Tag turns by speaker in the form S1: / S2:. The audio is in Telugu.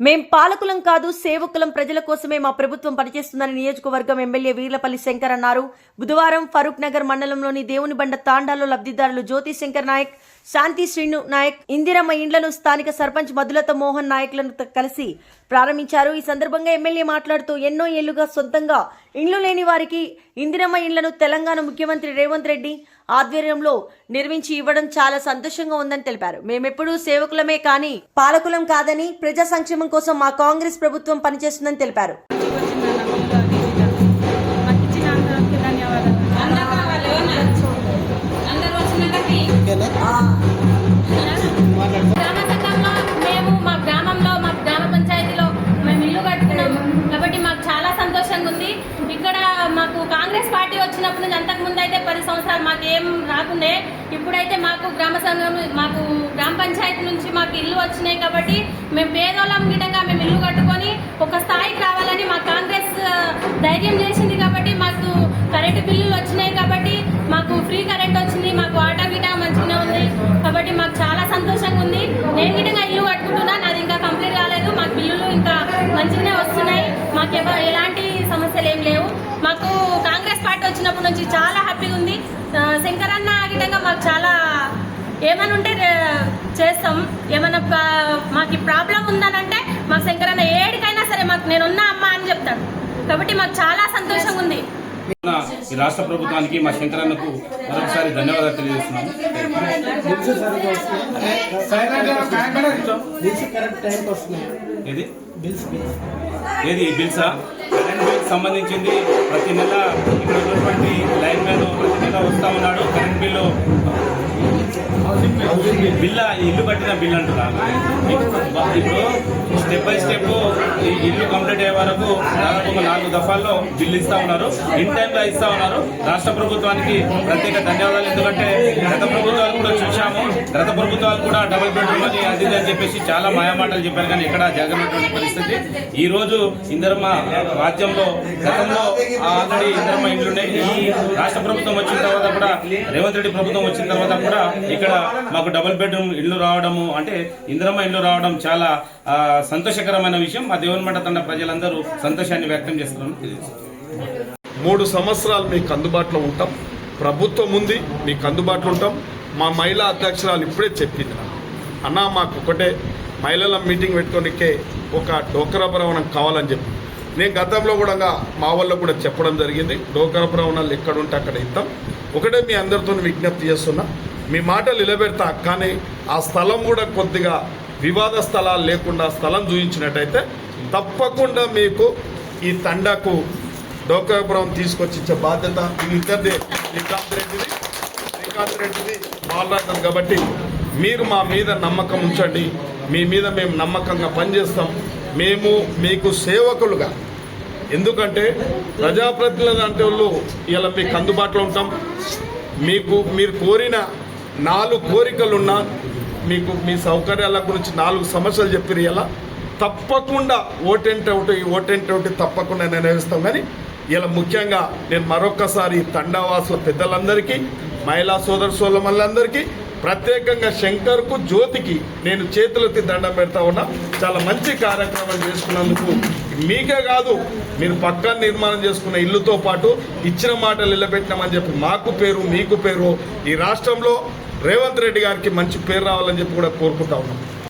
S1: మేం పాలకులం కాదు సేవకులం ప్రజల కోసమే మా ప్రభుత్వం పనిచేస్తుందని నియోజకవర్గం ఎమ్మెల్యే వీర్లపల్లి శంకర్ అన్నారు. బుధవారం ఫరూక్ నగర్ మండలంలోని దేవుని బండ తాండాలో లబ్ధిదారులు జ్యోతి శంకర్ నాయక్ శాంతి శ్రీను నాయక్ ఇందిరమ్మ ఇండ్లను స్థానిక సర్పంచ్ మధులత మోహన్ నాయకులను కలిసి ప్రారంభించారు. ఈ సందర్భంగా ఎమ్మెల్యే మాట్లాడుతూ ఎన్నో ఏళ్ళుగా సొంతంగా ఇండ్లు లేని వారికి ఇందిరమ్మ ఇండ్లను తెలంగాణ ముఖ్యమంత్రి రేవంత్ రెడ్డి ఆధ్వర్యంలో నిర్మించి ఇవ్వడం చాలా సంతోషంగా ఉందని తెలిపారు. మేమెప్పుడూ సేవకులమే కానీ పాలకులం కాదని ప్రజా సంక్షేమం కోసం మా కాంగ్రెస్ ప్రభుత్వం పనిచేస్తుందని తెలిపారు.
S2: ఏం ఇప్పుడైతే మాకు గ్రామ సంఘం మాకు గ్రామ పంచాయతీ నుంచి మాకు ఇల్లు వచ్చినాయి కాబట్టి మేము పేదోళ్ళం గిటంగా మేము ఇల్లు కట్టుకొని ఒక స్థాయికి రావాలని మా కాంగ్రెస్ ధైర్యం చేసింది కాబట్టి మాకు కరెంటు బిల్లులు వచ్చినాయి కాబట్టి మాకు ఫ్రీ కరెంట్ వచ్చింది మాకు ఆటో గిటా మంచిగా ఉంది కాబట్టి మాకు చాలా సంతోషంగా ఉంది. నేను గిటంగా ఇల్లు కట్టుకుంటున్నా నాది ఇంకా కంప్లీట్ కాలేదు మాకు బిల్లులు ఇంకా మంచిగానే వస్తున్నాయి. మాకు ఎలాంటి సమస్యలు ఏం లేవు. మాకు కాంగ్రెస్ పార్టీ వచ్చినప్పటి నుంచి చాలా హ్యాపీగా ఉంది. శంకరన్న గిటంగా మాకు చాలా ఏమైనా ఉంటే చేస్తాం. ఏమైనా ప- మాకు ఈ ప్రాబ్లం ఉందనంటే మాకు శంకరన్న ఏడికైనా సరే మాకు నేనున్నా అమ్మా అని చెప్తాడు. కాబట్టి మాకు చాలా సంతోషంగా ఉంది.
S3: ఈ రాష్ట్ర ప్రభుత్వానికి మా శంకరన్నకు మరొకసారి ధన్యవాదాలు తెలియజేస్తున్నాము ఏది?
S4: బిల్స్
S3: ఏది? సంబంధించింది. ప్రతి నెల ఇక్కడ ఉన్నటువంటి లైన్ మ్యాన్ ప్రతి నెల వస్తా ఉన్నాడు. కరెంట్ బిల్లు బిల్ల ఇల్లు కట్టిన బిల్ అంటున్నా. ఇప్పుడు స్టెప్ బై స్టెప్ ఈ ఇల్లు కంప్లీట్ అయ్యే వరకు దాదాపు ఒక నాలుగు దఫాల్లో బిల్లు ఇస్తా ఉన్నారు. ఇన్ టైంలో ఇస్తా ఉన్నారు. రాష్ట్ర ప్రభుత్వానికి ప్రత్యేక ధన్యవాదాలు. ఎందుకంటే గత ప్రభుత్వాలు కూడా చూశాము. గత ప్రభుత్వాలు కూడా డబుల్ బెడ్రూమ్ అని అది అని చెప్పేసి చాలా మాయమాటలు చెప్పారు. కానీ ఇక్కడ జరగనటువంటి పరిస్థితి ఈ రోజు ఇందరమ్మ రాజ్యంలో గతంలో ఆల్రెడీ ఇందరమ్మ ఇంట్లోనే ఈ రాష్ట్ర ప్రభుత్వం వచ్చిన తర్వాత కూడా రేవంత్ రెడ్డి ప్రభుత్వం వచ్చిన తర్వాత కూడా ఇక్కడ మాకు డబుల్ బెడ్రూమ్ ఇల్లు రావడము అంటే ఇందరమ్మ ఇల్లు రావడం చాలా సంతోషకరమైన విషయం. మా దేవునిమంట తండ ప్రజలందరూ సంతోషాన్ని వ్యక్తం చేస్తున్నారని తెలియజేస్తున్నారు
S5: మూడు సంవత్సరాలు మీకు అందుబాటులో ఉంటాం. ప్రభుత్వం ఉంది మీకు అందుబాటులో ఉంటాం. మా మహిళా అధ్యక్షురాలు ఇప్పుడే చెప్పింది అన్న మాకు ఒకటే మహిళల మీటింగ్ పెట్టుకోనికే ఒక డోకరా భ్రమణం కావాలని చెప్పి. నేను గతంలో కూడా మా వాళ్ళకు కూడా చెప్పడం జరిగింది. డోకరా భ్రమణాలు ఎక్కడుంటే అక్కడ ఇద్దాం. ఒకటే మీ అందరితో విజ్ఞప్తి చేస్తున్నా. మీ మాటలు నిలబెడతా కానీ ఆ స్థలం కూడా కొద్దిగా వివాద స్థలాలు లేకుండా స్థలం చూపించినట్టయితే తప్పకుండా మీకు ఈ తండాకు డోకరాపురం తీసుకొచ్చి ఇచ్చే బాధ్యత ఇది ఇద్దరిది. శ్రీకాంత్ రెడ్డిది శ్రీకాంత్ రెడ్డిది మాట్లాడతాం కాబట్టి మీరు మా మీద నమ్మకం ఉంచండి. మీ మీద మేము నమ్మకంగా పనిచేస్తాం. మేము మీకు సేవకులుగా. ఎందుకంటే ప్రజాప్రతినిధులు అంటే వాళ్ళు ఇలా మీకు అందుబాటులో ఉంటాం. మీకు మీరు కోరిన నాలుగు కోరికలున్నా మీకు మీ సౌకర్యాల గురించి నాలుగు సమస్యలు చెప్పిరు ఇలా. తప్పకుండా ఓటెంట్ ఒకటి ఓటెంట్ ఒకటి తప్పకుండా నిర్వహిస్తాం కానీ ఇలా ముఖ్యంగా నేను మరొక్కసారి తండావాసుల పెద్దలందరికీ మహిళా సోదర సోదరులందరికీ ప్రత్యేకంగా శంకర్కు జ్యోతికి నేను చేతులెత్తి దండం పెడతా ఉన్నా. చాలా మంచి కార్యక్రమం చేసుకున్నందుకు మీకే కాదు మీరు పక్కన నిర్మాణం చేసుకున్న ఇల్లుతో పాటు ఇచ్చిన మాటలు నిలబెట్టినామని చెప్పి మాకు పేరు మీకు పేరు. ఈ రాష్ట్రంలో రేవంత్ రెడ్డి గారికి మంచి పేరు రావాలని చెప్పి కూడా కోరుకుంటా ఉన్నాం.